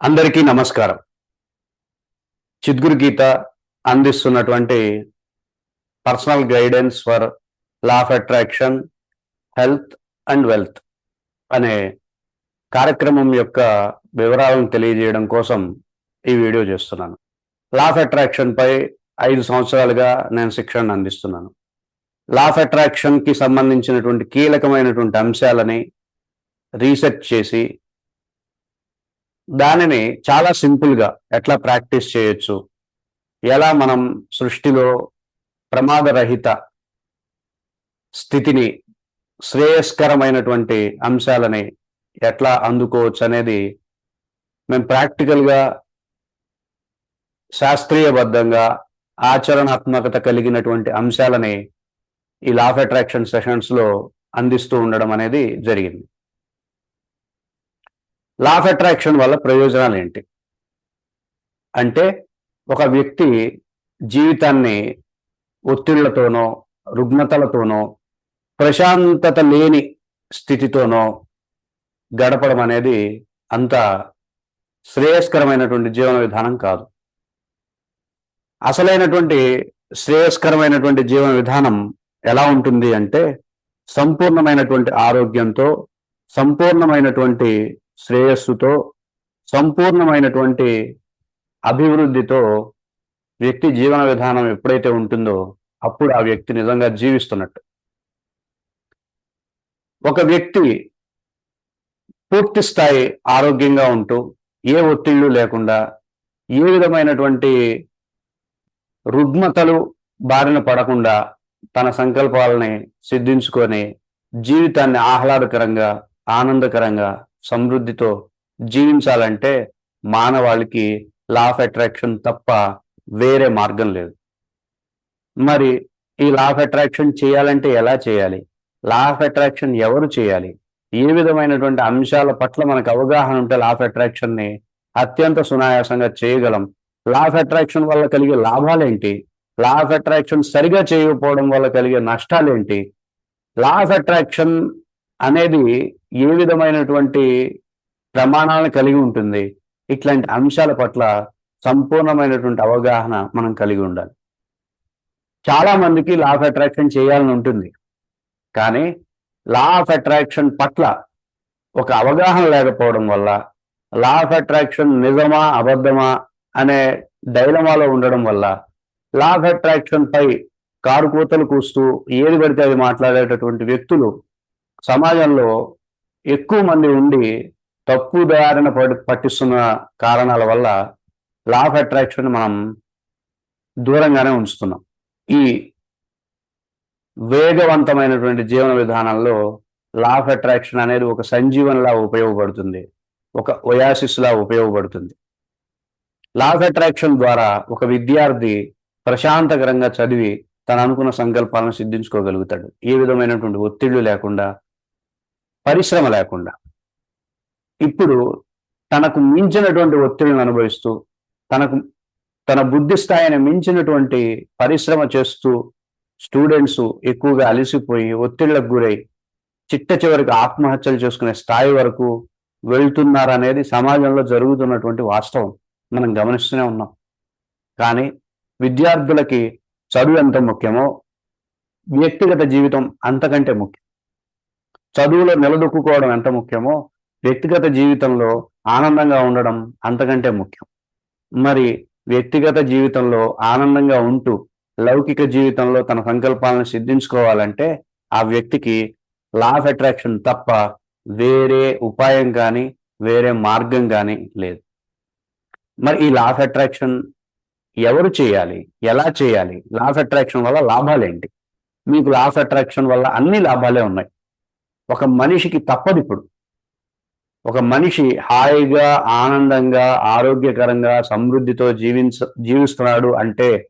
అందరికీ నమస్కారం. చిద్గురు గీత అందిస్తున్నటువంటి personal guidance for law of attraction health and wealth అనే కార్యక్రమం యొక్క వివరాలను తెలియజేయడం కోసం ఈ వీడియో చేస్తున్నాను. లా ఆఫ్ అట్రాక్షన్పై ఐదు సంవత్సరాలుగా నేను శిక్షణ అందిస్తున్నాను. లా ఆఫ్ అట్రాక్షన్కి సంబంధించినటువంటి కీలకమైనటువంటి అంశాలని రీసెర్చ్ చేసి దానిని చాలా సింపుల్గా ఎట్లా ప్రాక్టీస్ చేయొచ్చు? ఎలా మనం సృష్టిలో ప్రమాదరహిత స్థితిని శ్రేయస్కరమైనటువంటి అంశాలని ఎట్లా అందుకోవచ్చు అనేది మేము ప్రాక్టికల్గా శాస్త్రీయబద్ధంగా ఆచరణాత్మకత కలిగినటువంటి అంశాలని ఈ లా ఆఫ్ అట్రాక్షన్ సెషన్స్లో అందిస్తూ ఉండడం అనేది జరిగింది. లా ఆఫ్ అట్రాక్షన్ వల్ల ప్రయోజనాలు ఏంటి? అంటే ఒక వ్యక్తి జీవితాన్ని ఒత్తిళ్ళతోనో రుగ్మతలతోనో ప్రశాంతత లేని స్థితితోనో గడపడం అనేది అంత శ్రేయస్కరమైనటువంటి జీవన విధానం కాదు. అసలైనటువంటి శ్రేయస్కరమైనటువంటి జీవన విధానం ఎలా ఉంటుంది అంటే సంపూర్ణమైనటువంటి ఆరోగ్యంతో సంపూర్ణమైనటువంటి శ్రేయస్సుతో సంపూర్ణమైనటువంటి అభివృద్ధితో వ్యక్తి జీవన విధానం ఎప్పుడైతే ఉంటుందో అప్పుడు ఆ వ్యక్తి నిజంగా జీవిస్తున్నట్టు. ఒక వ్యక్తి పూర్తి స్థాయి ఆరోగ్యంగా ఉంటూ ఏ ఒత్తిళ్ళు లేకుండా ఏ విధమైనటువంటి రుగ్మతలు బారిన పడకుండా తన సంకల్పాలని సిద్ధించుకొని జీవితాన్ని ఆహ్లాదకరంగా ఆనందకరంగా సమృద్ధితో జీవించాలంటే మానవాళికి లా ఆఫ్ అట్రాక్షన్ తప్ప వేరే మార్గం లేదు. మరి ఈ లా ఆఫ్ అట్రాక్షన్ చేయాలంటే ఎలా చేయాలి? లా ఆఫ్ అట్రాక్షన్ ఎవరు చేయాలి? ఏ విధమైనటువంటి అంశాల పట్ల మనకు అవగాహన ఉంటే లా ఆఫ్ అట్రాక్షన్ని అత్యంత సునాయాసంగా చేయగలం. లా ఆఫ్ అట్రాక్షన్ వల్ల కలిగే లాభాలేంటి లా ఆఫ్ అట్రాక్షన్ సరిగా చేయకపోవడం వల్ల కలిగే నష్టాలేంటి లా ఆఫ్ అట్రాక్షన్ అనేది ఏ విధమైనటువంటి ప్రమాణాలను కలిగి ఉంటుంది ఇట్లాంటి అంశాల పట్ల సంపూర్ణమైనటువంటి అవగాహన మనం కలిగి ఉండాలి. చాలా మందికి లా ఆఫ్ అట్రాక్షన్ చేయాలని ఉంటుంది కానీ లా ఆఫ్ అట్రాక్షన్ పట్ల ఒక అవగాహన లేకపోవడం వల్ల లా ఆఫ్ అట్రాక్షన్ నిజమా అబద్ధమా అనే డైలమాలో ఉండడం వల్ల లా ఆఫ్ అట్రాక్షన్ పై కారు కూతలు కూస్తూ ఏది పడితే అది మాట్లాడేటటువంటి వ్యక్తులు సమాజంలో ఎక్కువ మంది ఉండి తప్పు దారిన పడి పట్టిస్తున్న కారణాల వల్ల లా ఆఫ్ అట్రాక్షన్ మనం దూరంగానే ఉంచుతున్నాం. ఈ వేగవంతమైనటువంటి జీవన విధానంలో లా ఆఫ్ అట్రాక్షన్ అనేది ఒక సంజీవనలా ఉపయోగపడుతుంది. ఒక ఒయాసిస్లా ఉపయోగపడుతుంది. లా ఆఫ్ అట్రాక్షన్ ద్వారా ఒక విద్యార్థి ప్రశాంతకరంగా చదివి తను అనుకున్న సంకల్పాలను సిద్ధించుకోగలుగుతాడు. ఏ విధమైనటువంటి ఒత్తిళ్ళు లేకుండా పరిశ్రమ లేకుండా. ఇప్పుడు తనకు మించినటువంటి ఒత్తిడిని అనుభవిస్తూ తనకు తన బుద్ధి స్థాయిని మించినటువంటి పరిశ్రమ చేస్తూ స్టూడెంట్స్ ఎక్కువగా అలసిపోయి ఒత్తిళ్ళకు గురై చిట్ట చివరికి ఆత్మహత్యలు చేసుకునే స్థాయి వరకు వెళ్తున్నారనేది సమాజంలో జరుగుతున్నటువంటి వాస్తవం. మనం గమనిస్తూనే ఉన్నాం. కానీ విద్యార్థులకి చదువు ఎంత ముఖ్యమో వ్యక్తిగత జీవితం అంతకంటే ముఖ్యం. చదువులో నిలదొక్కుకోవడం ఎంత ముఖ్యమో వ్యక్తిగత జీవితంలో ఆనందంగా ఉండడం అంతకంటే ముఖ్యం. మరి వ్యక్తిగత జీవితంలో ఆనందంగా ఉంటూ లౌకిక జీవితంలో తన సంకల్పాలను సిద్ధించుకోవాలంటే ఆ వ్యక్తికి లా ఆఫ్ అట్రాక్షన్ తప్ప వేరే ఉపాయం కానీ వేరే మార్గం కానీ లేదు. మరి ఈ లా ఆఫ్ అట్రాక్షన్ ఎవరు చేయాలి? ఎలా చేయాలి? లా ఆఫ్ అట్రాక్షన్ వల్ల లాభాలేంటి మీకు లా ఆఫ్ అట్రాక్షన్ వల్ల అన్ని లాభాలే ఉన్నాయి. ఒక మనిషికి తప్పదు ఇప్పుడు. ఒక మనిషి హాయిగా ఆనందంగా ఆరోగ్యకరంగా సమృద్ధితో జీవించ జీవిస్తున్నాడు అంటే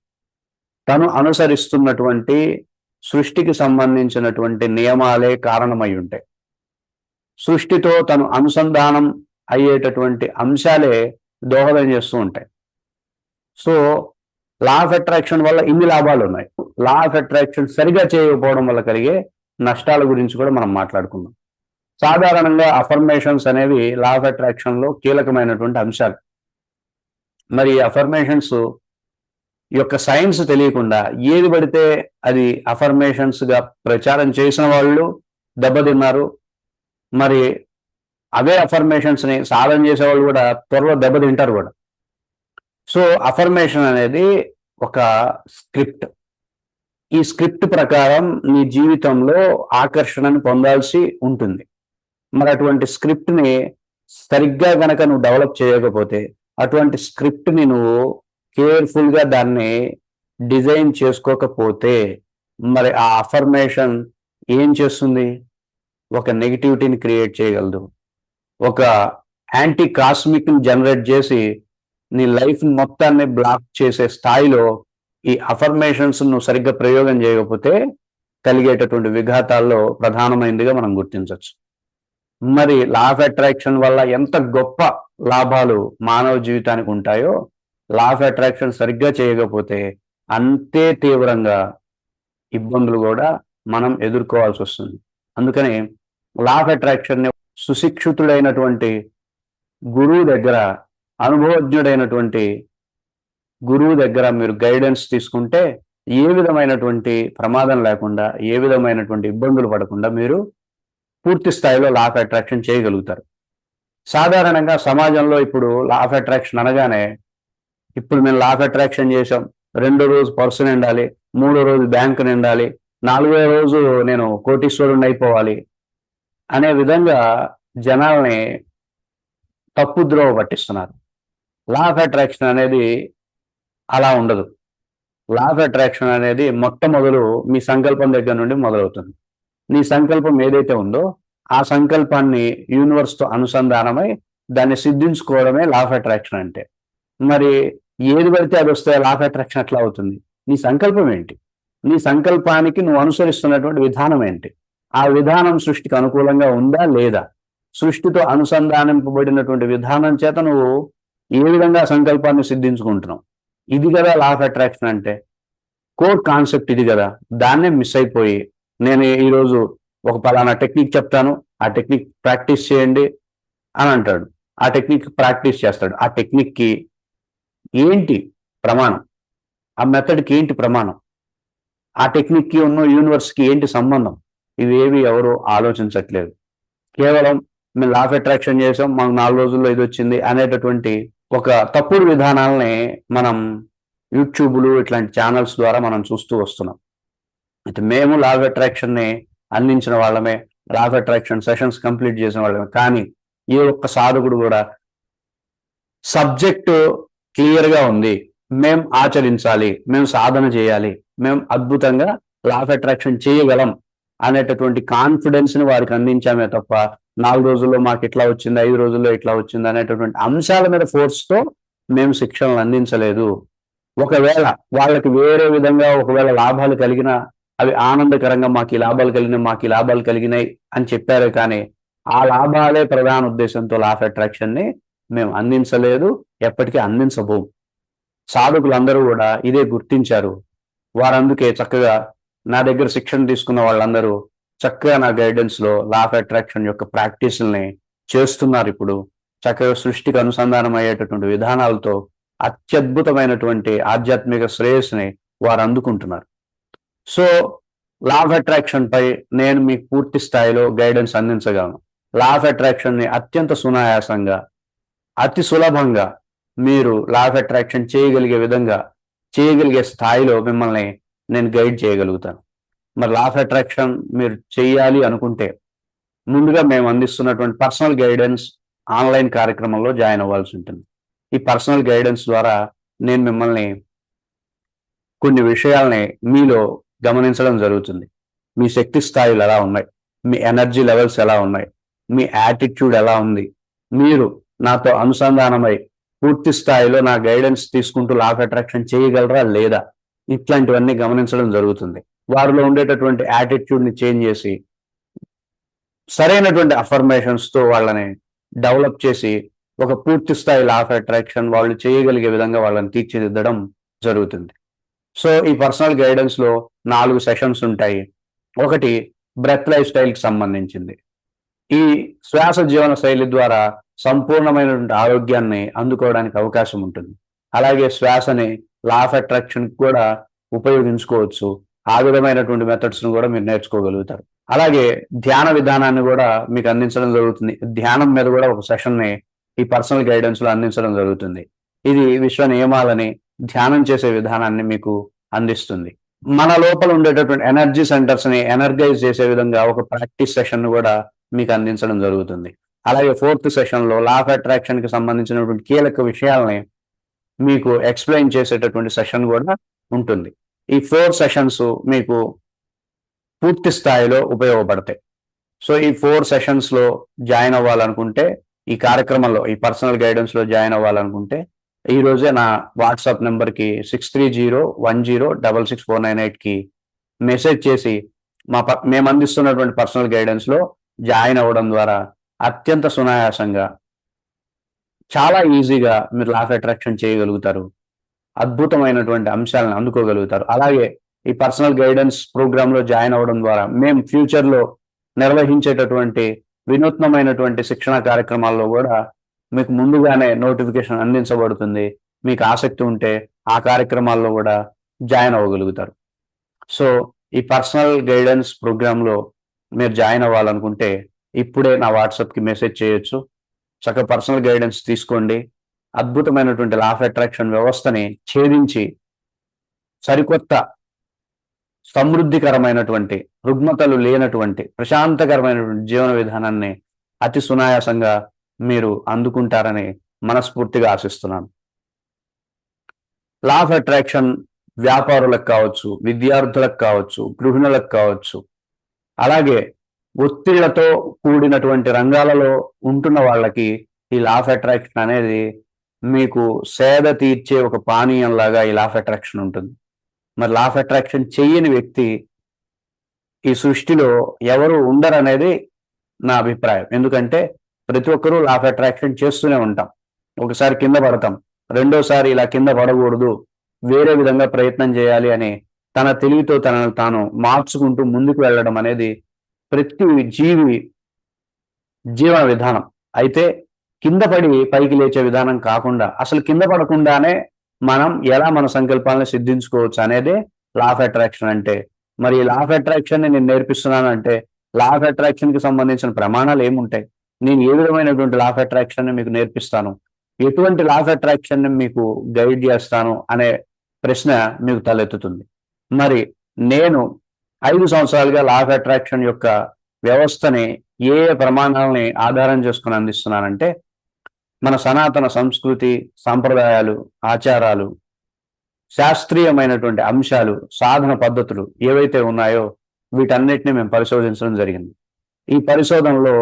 తను అనుసరిస్తున్నటువంటి సృష్టికి సంబంధించినటువంటి నియమాలే కారణమై ఉంటాయి. సృష్టితో తను అనుసంధానం అయ్యేటటువంటి అంశాలే దోహదం చేస్తూ ఉంటాయి. సో లా ఆఫ్ అట్రాక్షన్ వల్ల ఇన్ని లాభాలు ఉన్నాయి లా ఆఫ్ అట్రాక్షన్ సరిగా చేయకపోవడం వల్ల కలిగే నష్టాల గురించి కూడా మనం మాట్లాడుకుందాం. సాధారణంగా అఫర్మేషన్స్ అనేవి లా ఆఫ్ అట్రాక్షన్లో కీలకమైనటువంటి అంశాలు. మరి అఫర్మేషన్స్ యొక్క సైన్స్ తెలియకుండా ఏది పడితే అది అఫర్మేషన్స్గా ప్రచారం చేసిన వాళ్ళు దెబ్బతిన్నారు. మరి అవే అఫర్మేషన్స్ని సాధన చేసే వాళ్ళు కూడా త్వరలో దెబ్బతింటారు కూడా. సో అఫర్మేషన్ అనేది ఒక స్క్రిప్ట్ ఈ స్క్రిప్ట్ ప్రకారం నీ జీవితంలో ఆకర్షణను పొందాల్సి ఉంటుంది. మరి అటువంటి స్క్రిప్ట్ని సరిగ్గా గనక నువ్వు డెవలప్ చేయకపోతే అటువంటి స్క్రిప్ట్ని నువ్వు కేర్ఫుల్గా దాన్ని డిజైన్ చేసుకోకపోతే మరి ఆ అఫర్మేషన్ ఏం చేస్తుంది? ఒక నెగిటివిటీని క్రియేట్ చేయగలదు. ఒక యాంటీ కాస్మిక్ని జనరేట్ చేసి నీ లైఫ్ మొత్తాన్ని బ్లాక్ చేసే స్థాయిలో ఈ అఫర్మేషన్స్ నువ్వు సరిగ్గా ప్రయోగం చేయకపోతే కలిగేటటువంటి విఘాతాల్లో ప్రధానమైనదిగా మనం గుర్తించవచ్చు. మరి లా ఆఫ్ అట్రాక్షన్ వల్ల ఎంత గొప్ప లాభాలు మానవ జీవితానికి ఉంటాయో లా ఆఫ్ అట్రాక్షన్ సరిగ్గా చేయకపోతే అంతే తీవ్రంగా ఇబ్బందులు కూడా మనం ఎదుర్కోవాల్సి వస్తుంది. అందుకని లా ఆఫ్ అట్రాక్షన్ని సుశిక్షితుడైనటువంటి గురువు దగ్గర అనుభవజ్ఞుడైనటువంటి గురువు దగ్గర మీరు గైడెన్స్ తీసుకుంటే ఏ విధమైనటువంటి ప్రమాదం లేకుండా ఏ విధమైనటువంటి ఇబ్బందులు పడకుండా మీరు పూర్తి స్థాయిలో లా ఆఫ్ అట్రాక్షన్ చేయగలుగుతారు. సాధారణంగా సమాజంలో ఇప్పుడు లా ఆఫ్ అట్రాక్షన్ అనగానే ఇప్పుడు మేము లా ఆఫ్ అట్రాక్షన్ చేసాం రెండో రోజు పర్సు నిండాలి మూడో రోజు బ్యాంకు నిండాలి నాలుగో రోజు నేను కోటీశ్వరుని అయిపోవాలి అనే విధంగా జనాల్ని తప్పుద్రోవ పట్టిస్తున్నారు. లా ఆఫ్ అట్రాక్షన్ అనేది అలా ఉండదు. లా ఆఫ్ అట్రాక్షన్ అనేది మొట్టమొదలు మీ సంకల్పం దగ్గర నుండి మొదలవుతుంది. నీ సంకల్పం ఏదైతే ఉందో ఆ సంకల్పాన్ని యూనివర్స్తో అనుసంధానమై దాన్ని సిద్ధించుకోవడమే లా ఆఫ్ అట్రాక్షన్ అంటే. మరి ఏది పడితే అది వస్తే లా ఆఫ్ అట్రాక్షన్ ఎట్లా అవుతుంది? నీ సంకల్పం ఏంటి? నీ సంకల్పానికి నువ్వు అనుసరిస్తున్నటువంటి విధానం ఏంటి? ఆ విధానం సృష్టికి అనుకూలంగా ఉందా లేదా? సృష్టితో అనుసంధానింపబడినటువంటి విధానం చేత నువ్వు ఏ విధంగా సంకల్పాన్ని సిద్ధించుకుంటున్నావు? ఇది కదా లా ఆఫ్ అట్రాక్షన్ అంటే. కోర్ కాన్సెప్ట్ ఇది కదా. దాన్నే మిస్ అయిపోయి నేను ఈరోజు ఒక పలానా టెక్నిక్ చెప్తాను ఆ టెక్నిక్ ప్రాక్టీస్ చేయండి అని అంటాడు. ఆ టెక్నిక్ ప్రాక్టీస్ చేస్తాడు. ఆ టెక్నిక్కి ఏంటి ప్రమాణం? ఆ మెథడ్కి ఏంటి ప్రమాణం? ఆ టెక్నిక్కి ఉన్న యూనివర్స్కి ఏంటి సంబంధం? ఇవేవి ఎవరు ఆలోచించట్లేదు. కేవలం మేము లాఫ్ అట్రాక్షన్ చేసాం మాకు నాలుగు రోజుల్లో ఇది వచ్చింది అనేటటువంటి ఒక తప్పుడు విధానాలని మనం యూట్యూబ్లు ఇట్లాంటి ఛానల్స్ ద్వారా మనం చూస్తూ వస్తున్నాం. అయితే మేము లా ఆఫ్ అట్రాక్షన్ని అందించిన వాళ్ళమే law of attraction sessions complete చేసిన వాళ్ళమే. కానీ ఏ ఒక్క సాధకుడు కూడా సబ్జెక్టు క్లియర్గా ఉంది. మేము ఆచరించాలి మేము సాధన చేయాలి మేము అద్భుతంగా లా ఆఫ్ అట్రాక్షన్ చేయగలం అనేటటువంటి కాన్ఫిడెన్స్ని వారికి అందించామే తప్ప నాలుగు రోజుల్లో మాకు ఇట్లా వచ్చింది ఐదు రోజుల్లో ఇట్లా వచ్చింది అనేటటువంటి అంశాల మీద ఫోర్స్తో మేము శిక్షణలు అందించలేదు. ఒకవేళ వాళ్ళకి వేరే విధంగా ఒకవేళ లాభాలు కలిగిన అవి ఆనందకరంగా మాకు ఈ లాభాలు కలిగినాయి మాకు ఈ లాభాలు కలిగినాయి అని చెప్పారు కానీ ఆ లాభాలే ప్రధాన ఉద్దేశంతో లా ఆఫ్ అట్రాక్షన్ని మేము అందించలేదు ఎప్పటికీ అందించబోం సాధకులందరూ కూడా ఇదే గుర్తించారు. వారందుకే చక్కగా నా దగ్గర శిక్షణ తీసుకున్న వాళ్ళందరూ చక్కగా నా గైడెన్స్లో లా ఆఫ్ అట్రాక్షన్ యొక్క ప్రాక్టీస్ని చేస్తున్నారు ఇప్పుడు. చక్కగా సృష్టికి అనుసంధానం అయ్యేటటువంటి విధానాలతో అత్యద్భుతమైనటువంటి ఆధ్యాత్మిక శ్రేయస్సుని వారు అందుకుంటున్నారు. సో లా ఆఫ్ అట్రాక్షన్ పై నేను మీకు పూర్తి స్థాయిలో గైడెన్స్ అందించగలను. లా ఆఫ్ అట్రాక్షన్ని అత్యంత సునాయాసంగా అతి సులభంగా మీరు లా ఆఫ్ అట్రాక్షన్ చేయగలిగే విధంగా చేయగలిగే స్థాయిలో మిమ్మల్ని నేను గైడ్ చేయగలుగుతాను. మరి లా ఆఫ్ అట్రాక్షన్ మీరు చేయాలి అనుకుంటే ముందుగా మేము అందిస్తున్నటువంటి పర్సనల్ గైడెన్స్ ఆన్లైన్ కార్యక్రమంలో జాయిన్ అవ్వాల్సి ఉంటుంది. ఈ పర్సనల్ గైడెన్స్ ద్వారా నేను మిమ్మల్ని కొన్ని విషయాల్ని మీలో గమనించడం జరుగుతుంది. మీ శక్తి స్థాయిలు ఎలా ఉన్నాయి? మీ ఎనర్జీ లెవెల్స్ ఎలా ఉన్నాయి? మీ యాటిట్యూడ్ ఎలా ఉంది? మీరు నాతో అనుసంధానమై పూర్తి స్థాయిలో నా గైడెన్స్ తీసుకుంటూ లాఫ్ అట్రాక్షన్ చేయగలరా లేదా? ఇట్లాంటివన్నీ గమనించడం జరుగుతుంది. వారిలో ఉండేటటువంటి యాటిట్యూడ్ని చేంజ్ చేసి సరైనటువంటి అఫర్మేషన్స్తో వాళ్ళని డెవలప్ చేసి ఒక పూర్తి స్థాయి లా ఆఫ్ అట్రాక్షన్ వాళ్ళు చేయగలిగే విధంగా వాళ్ళని తీర్చిదిద్దడం జరుగుతుంది. సో ఈ పర్సనల్ గైడెన్స్లో నాలుగు సెషన్స్ ఉంటాయి. ఒకటి బ్రెత్ లైఫ్ స్టైల్కి సంబంధించింది. ఈ శ్వాస జీవన శైలి ద్వారా సంపూర్ణమైనటువంటి ఆరోగ్యాన్ని అందుకోవడానికి అవకాశం ఉంటుంది. అలాగే శ్వాసని లా ఆఫ్ అట్రాక్షన్ కూడా ఉపయోగించుకోవచ్చు. ఆ విధమైనటువంటి మెథడ్స్ను కూడా మీరు నేర్చుకోగలుగుతారు. అలాగే ధ్యాన విధానాన్ని కూడా మీకు అందించడం జరుగుతుంది. ధ్యానం మీద కూడా ఒక సెషన్ని ఈ పర్సనల్ గైడెన్స్లో అందించడం జరుగుతుంది. ఇది విశ్వ నియమాలని ధ్యానం చేసే విధానాన్ని మీకు అందిస్తుంది. మన లోపల ఉండేటటువంటి ఎనర్జీ సెంటర్స్ని ఎనర్గైజ్ చేసే విధంగా ఒక ప్రాక్టీస్ సెషన్ కూడా మీకు అందించడం జరుగుతుంది. అలాగే ఫోర్త్ సెషన్లో లా ఆఫ్ అట్రాక్షన్కి సంబంధించినటువంటి కీలక విషయాలని మీకు ఎక్స్ప్లెయిన్ చేసేటటువంటి సెషన్ కూడా ఉంటుంది. ఈ ఫోర్ సెషన్స్ మీకు పూర్తి స్థాయిలో ఉపయోగపడతాయి. సో ఈ ఫోర్ సెషన్స్లో జాయిన్ అవ్వాలనుకుంటే ఈ కార్యక్రమంలో ఈ పర్సనల్ గైడెన్స్లో జాయిన్ అవ్వాలనుకుంటే ఈ రోజే నా వాట్సాప్ నెంబర్కి six three zero one zero double six four nine ఎయిట్కి మెసేజ్ చేసి మా ప- మేము అందిస్తున్నటువంటి పర్సనల్ గైడెన్స్లో జాయిన్ అవ్వడం ద్వారా అత్యంత సునాయాసంగా చాలా ఈజీగా మీరు లాఫ్ అట్రాక్షన్ చేయగలుగుతారు. అద్భుతమైనటువంటి అంశాలను అందుకోగలుగుతారు. అలాగే ఈ పర్సనల్ గైడెన్స్ ప్రోగ్రామ్లో జాయిన్ అవ్వడం ద్వారా మేము ఫ్యూచర్లో నిర్వహించేటటువంటి వినూత్నమైనటువంటి శిక్షణ కార్యక్రమాల్లో కూడా మీకు ముందుగానే నోటిఫికేషన్ అందించబడుతుంది. మీకు ఆసక్తి ఉంటే ఆ కార్యక్రమాల్లో కూడా జాయిన్ అవ్వగలుగుతారు. సో ఈ పర్సనల్ గైడెన్స్ ప్రోగ్రామ్లో మీరు జాయిన్ అవ్వాలనుకుంటే ఇప్పుడే నా వాట్సాప్కి మెసేజ్ చేయొచ్చు. చక్కగా పర్సనల్ గైడెన్స్ తీసుకోండి. అద్భుతమైనటువంటి లాఫ్ అట్రాక్షన్ వ్యవస్థని ఛేదించి సరికొత్త సమృద్ధికరమైనటువంటి రుగ్మతలు లేనటువంటి ప్రశాంతకరమైనటువంటి జీవన విధానాన్ని అతి సునాయాసంగా మీరు అందుకుంటారని మనస్ఫూర్తిగా ఆశిస్తున్నాను. లా ఆఫ్ అట్రాక్షన్ వ్యాపారులకు కావచ్చు విద్యార్థులకు కావచ్చు గృహిణులకు కావచ్చు అలాగే ఒత్తిళ్ళతో కూడినటువంటి రంగాలలో ఉంటున్న వాళ్ళకి ఈ లా ఆఫ్ అట్రాక్షన్ అనేది మీకు సేద తీర్చే ఒక పానీయం లాగా ఈ లాఫ్ అట్రాక్షన్ ఉంటుంది. మరి లాఫ్ అట్రాక్షన్ చెయ్యని వ్యక్తి ఈ సృష్టిలో ఎవరు ఉండరు అనేది నా అభిప్రాయం. ఎందుకంటే ప్రతి ఒక్కరూ లాఫ్ అట్రాక్షన్ చేస్తూనే ఉంటాం. ఒకసారి కింద పడతాం. రెండోసారి ఇలా కింద పడకూడదు. వేరే విధంగా ప్రయత్నం చేయాలి అని తన తెలివితో తనను తాను మార్చుకుంటూ ముందుకు వెళ్ళడం అనేది ప్రతి జీవి జీవన విధానం. అయితే కింద పడి పైకి లేచే విధానం కాకుండా అసలు కింద పడకుండానే మనం ఎలా మన సంకల్పాలను సిద్ధించుకోవచ్చు అనేది లా ఆఫ్ అట్రాక్షన్ అంటే. మరి లా ఆఫ్ అట్రాక్షన్ నేను నేర్పిస్తున్నాను అంటే లా ఆఫ్ అట్రాక్షన్కి సంబంధించిన ప్రమాణాలు ఏముంటాయి? నేను ఏ విధమైనటువంటి లా ఆఫ్ అట్రాక్షన్ మీకు నేర్పిస్తాను? ఎటువంటి లా ఆఫ్ అట్రాక్షన్ మీకు గైడ్ చేస్తాను అనే ప్రశ్న మీకు తలెత్తుతుంది. మరి నేను ఐదు సంవత్సరాలుగా లా ఆఫ్ అట్రాక్షన్ యొక్క వ్యవస్థని ఏ ఏ ప్రమాణాలని ఆధారం చేసుకుని అందిస్తున్నానంటే మన సనాతన సంస్కృతి సాంప్రదాయాలు ఆచారాలు శాస్త్రీయమైనటువంటి అంశాలు సాధన పద్ధతులు ఏవైతే ఉన్నాయో వీటన్నిటిని మేము పరిశోధించడం జరిగింది. ఈ పరిశోధనలో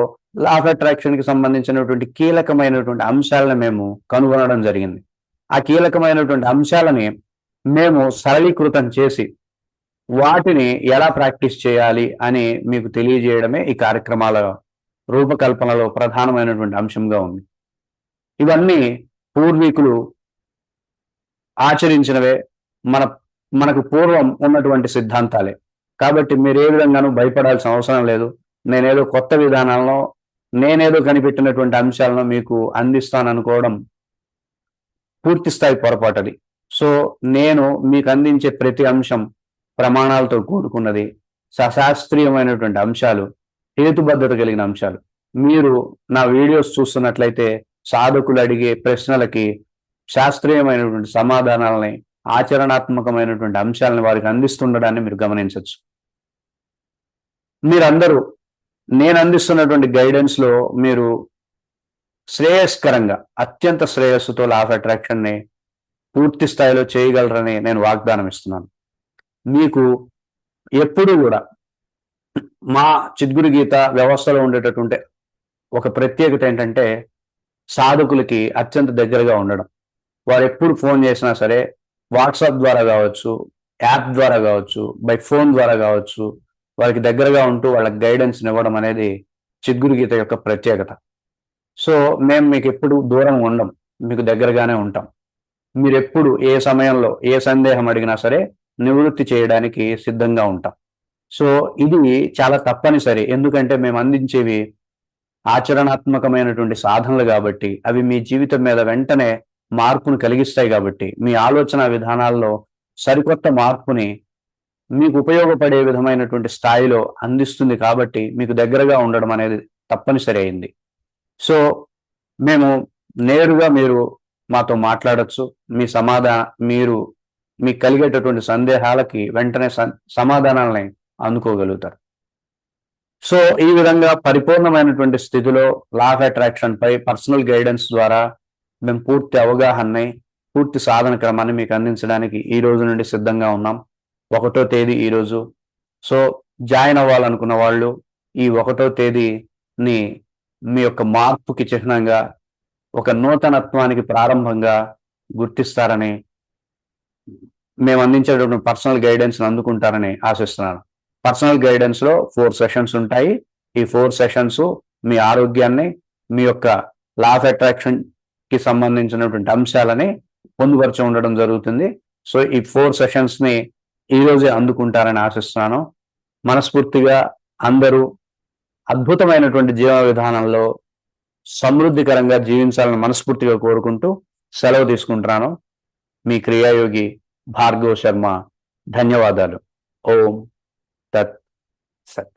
లా ఆఫ్ అట్రాక్షన్కి సంబంధించినటువంటి కీలకమైనటువంటి అంశాలను మేము కనుగొనడం జరిగింది. ఆ కీలకమైనటువంటి అంశాలని మేము సరళీకృతం చేసి వాటిని ఎలా ప్రాక్టీస్ చేయాలి అని మీకు తెలియజేయడమే ఈ కార్యక్రమాల రూపకల్పనలో ప్రధానమైనటువంటి అంశంగా ఉంది. ఇవన్నీ పూర్వీకులు ఆచరించినవే మన మనకు పూర్వం ఉన్నటువంటి సిద్ధాంతాలే. కాబట్టి మీరు ఏ విధంగానూ భయపడాల్సిన అవసరం లేదు. నేనేదో కొత్త విధానాలను నేనేదో కనిపెట్టినటువంటి అంశాలను మీకు అందిస్తాననుకోవడం పూర్తి స్థాయి పొరపాటది సో నేను మీకు అందించే ప్రతి అంశం ప్రమాణాలతో కూడుకున్నది సశాస్త్రీయమైనటువంటి అంశాలు హేతుబద్ధత కలిగిన అంశాలు. మీరు నా వీడియోస్ చూస్తున్నట్లయితే సాధకులు అడిగే ప్రశ్నలకి శాస్త్రీయమైనటువంటి సమాధానాలని ఆచరణాత్మకమైనటువంటి అంశాలను వారికి అందిస్తుండడాన్ని మీరు గమనించవచ్చు మీరందరూ నేను అందిస్తున్నటువంటి గైడెన్స్లో మీరు శ్రేయస్కరంగా అత్యంత శ్రేయస్సుతో లాఫ్ అట్రాక్షన్ని పూర్తి స్థాయిలో చేయగలరని నేను వాగ్దానం ఇస్తున్నాను మీకు ఎప్పుడు కూడా మా చిద్గురు గీత వ్యవస్థలో ఉండేటటువంటి ఒక ప్రత్యేకత ఏంటంటే సాధకులకి అత్యంత దగ్గరగా ఉండడం. వారు ఎప్పుడు ఫోన్ చేసినా సరే వాట్సాప్ ద్వారా కావచ్చు యాప్ ద్వారా కావచ్చు బై ఫోన్ ద్వారా కావచ్చు వారికి దగ్గరగా ఉంటూ వాళ్ళకి గైడెన్స్ ఇవ్వడం అనేది చిగ్గురు గీత యొక్క ప్రత్యేకత. సో మేము మీకు ఎప్పుడు దూరం ఉండం మీకు దగ్గరగానే ఉంటాం. మీరు ఎప్పుడు ఏ సమయంలో ఏ సందేహం అడిగినా సరే నివృత్తి చేయడానికి సిద్ధంగా ఉంటాం. సో ఇది చాలా తప్పనిసరి. ఎందుకంటే మేము అందించేవి ఆచరణాత్మకమైనటువంటి సాధనలు కాబట్టి అవి మీ జీవితం మీద వెంటనే మార్పును కలిగిస్తాయి కాబట్టి మీ ఆలోచన విధానాల్లో సరికొత్త మార్పుని మీకు ఉపయోగపడే విధమైనటువంటి స్థాయిలో అందిస్తుంది కాబట్టి మీకు దగ్గరగా ఉండడం అనేది తప్పనిసరి అయింది. సో మేము నేరుగా మీరు మాతో మాట్లాడచ్చు. మీ సమాధాన మీరు మీకు కలిగేటటువంటి సందేహాలకి వెంటనే సమాధానాలని అందుకోగలుగుతారు. సో ఈ విధంగా పరిపూర్ణమైనటువంటి స్థితిలో లా ఆఫ్ అట్రాక్షన్ పై పర్సనల్ గైడెన్స్ ద్వారా మేము పూర్తి అవగాహనని పూర్తి సాధన క్రమాన్ని మీకు అందించడానికి ఈ రోజు నుండి సిద్ధంగా ఉన్నాం. ఒకటో తేదీ ఈ రోజు. సో జాయిన్ అవ్వాలనుకున్న వాళ్ళు ఈ ఒకటో తేదీని మీ యొక్క మార్పుకి చిహ్నంగా ఒక నూతనత్వానికి ప్రారంభంగా గుర్తిస్తారని మేము అందించేటటువంటి పర్సనల్ గైడెన్స్ అందుకుంటారని ఆశిస్తున్నాను. పర్సనల్ గైడెన్స్లో ఫోర్ సెషన్స్ ఉంటాయి. ఈ ఫోర్ సెషన్స్ మీ ఆరోగ్యాన్ని మీ యొక్క లా ఆఫ్ అట్రాక్షన్కి సంబంధించినటువంటి అంశాలని పొందుపరచి ఉండడం జరుగుతుంది. సో ఈ ఫోర్ సెషన్స్ని ఈ రోజే అందుకుంటారని ఆశిస్తున్నాను. మనస్ఫూర్తిగా అందరూ అద్భుతమైనటువంటి జీవన విధానంలో సమృద్ధికరంగా జీవించాలని మనస్ఫూర్తిగా కోరుకుంటూ సెలవు తీసుకుంటున్నాను. మీ క్రియాయోగి భార్గవ్ శర్మ. ధన్యవాదాలు. ఓం तत् सत्।